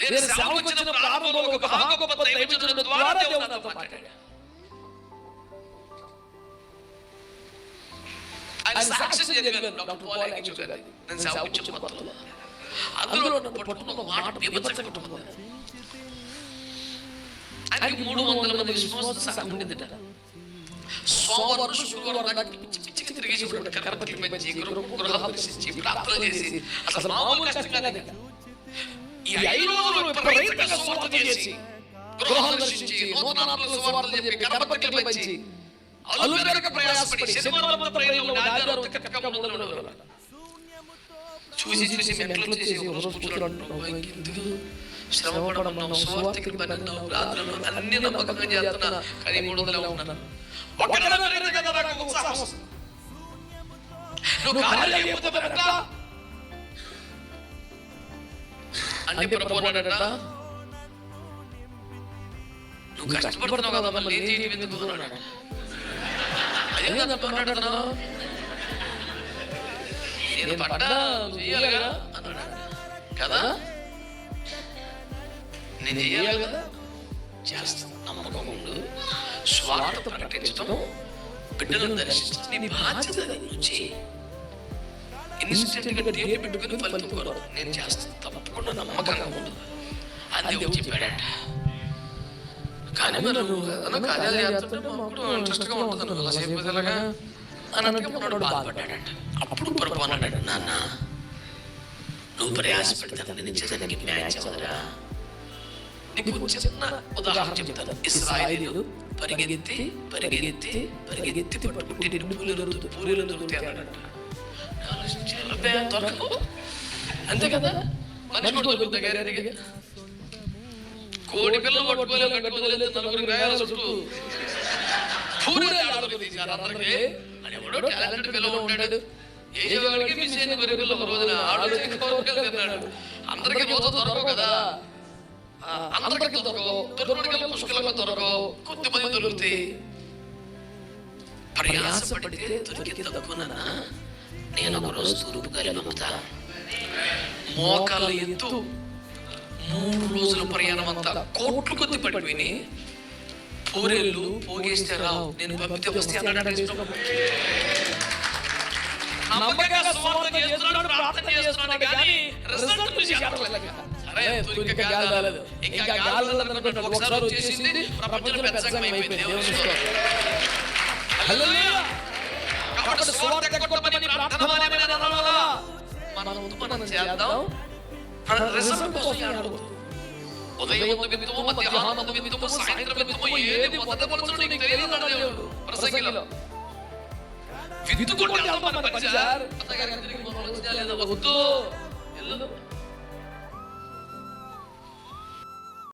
నేను సేవకు వచ్చిన ప్రారంభంలో ఒక మహా గొప్ప దైవజనుల ద్వారా దేవుడు నాతో మాట్లాడాడు. ఆయన సాక్ష్యం చెప్పాను డాక్టర్ పాల్ యాక్చువల్ గారి నేను సేవకు వచ్చిన కొత్తలో అందులో నన్ను పట్టుకున్న మాట పట్టుకున్నాను ఆయనకి మూడు వందల మంది విశ్వాస సంఘం ఉండేదట. సోమవారం శుక్రవారం దాకా పిచ్చి పిచ్చికి తిరిగేసి ఉంటాడు. కరపట్లు పెంచి గృహ- ప్రార్థన చేసి అసలు మామూలు కష్టం కాదు ఇక. ఈ ఐదు రోజులు విపరీతంగా సువార్త చేసి గృహాలు దర్శించి నూతనాత్మక సువార్తలు చెప్పి కరపట్లు పెంచి అలుపెరగ ప్రయాసపడి శనివారం ప్రయాణంలో ఆదివారం కక్క మొదలు. చూసి చూసి మెట్లు చేసి రోజు కూర్చున్నాడు ఎందుకు శ్రమ పడమన్నావు సువార్తకి రాత్రులు అన్ని నమ్మకంగా చేస్తున్నా. కానీ మూడు వందలు ఉన్నాను ఒక్కడ నాకు ఉత్సాహం. నువ్వు కార్యం అంటే ప్రభు అన్నాడట నువ్వు కష్టపడుతున్నావు కదా మళ్ళీ ఏం చేయడం ఎందుకు అన్నాడు అదే కదా మాట్లాడుతున్నావు? నేను పడ్డా చేయాలి కదా? అన్నాడు. కదా? నేను చేయాలి కదా? చేస్తాను నమ్మకం ఉండు. స్వార్థ ప్రకటించడం బిడ్డలను దర్శించడం నీ బాధ్యత నువ్వు చేయి ఇన్స్టెంట్గా డేట్ పెట్టుకుని ఫలితం కోరు నేను చేస్తాను తప్పకుండా నమ్మకంగా ఉండదు అని దేవుడు చెప్పాడట. కానీ మనం నువ్వు ఏదైనా కార్యాలు చేస్తుంటే మాకు ఇంట్రెస్ట్గా ఉంటుంది నువ్వు అలా చేయకపోతే ఎలాగా? అని అనుకున్నాడు మనోడు బాధపడ్డాడట. అప్పుడు ప్రభు అన్నాడు నాన్న నువ్వు ప్రయాసపడితే నేను నిజానికి మ్యాచ్ అవ్వదురా నీకు చిన్న ఉదాహరణ చెప్తాను. ఇస్రాయలు పరిగెత్తి పరిగెత్తి పరిగెత్తి పట్టుకుంటే రెండు పూలు దొరుకుతాయి దొరుకుతాయి అన్నాడట. దొరకవు అంతే కదా మనిషి కూడా కోడి పిల్లలు కట్టుకోలేదు నలుగురు గాయాల చుట్టూ అందరికీ అని ఎవడో టాలెంట్ పిల్లలు ఉంటాడు ఏ వాడికి మిస్ అయిన గొర్రె పిల్ల ఒక రోజున అందరికీ రోజు దొరకవు కదా అందరికీ దొరకవు దొరకడం పుష్కలంగా దొరకవు కొద్దిమంది దొరుకుతాయి ప్రయాసపడితే దొరికి తక్కువనా నేను ఒక రోజు తూర్పు గాలి నమ్ముతా మోకాళ్ళ ఎత్తు మూడు రోజుల ప్రయాణం అంతా కోట్లు కొద్ది పడిపోయి పూరేళ్ళు పోగేస్తే రావు నేను పంపితే వస్తే అన్నాడు యేసుప్రభు. నమ్మకంగా సువార్త చేస్తున్నాడు, ప్రార్థన చేస్తున్నాడు కానీ రిజల్ట్ చూసి చెప్పలేదు. సరే, ఇంకా గాలి రాలేదు. ఇంకా గాలి రాలేదనుకుంటాడు. ఒకసారి వచ్చేసింది ప్రపంచంలో పెద్ద సంఘం అయిపోయింది. అక్కడ సువార్త కొట్టమని ప్రార్థన మనం అనాలా? మనం చేద్దాం మన రిజల్ట్ కోసం అడుగుతాం ఉదయం విత్తుము మధ్యాహ్నం విత్తుము సాయంత్రం విత్తుము ఏది పొందవలసిన నీకు తెలియదు అన్నాడు దేవుడు ప్రసంగిలో విత్తుకుంటే వెళ్తాం మన పని సార్ అత్తగారి దగ్గరికి మనం వచ్చేదా లేదా? వద్దు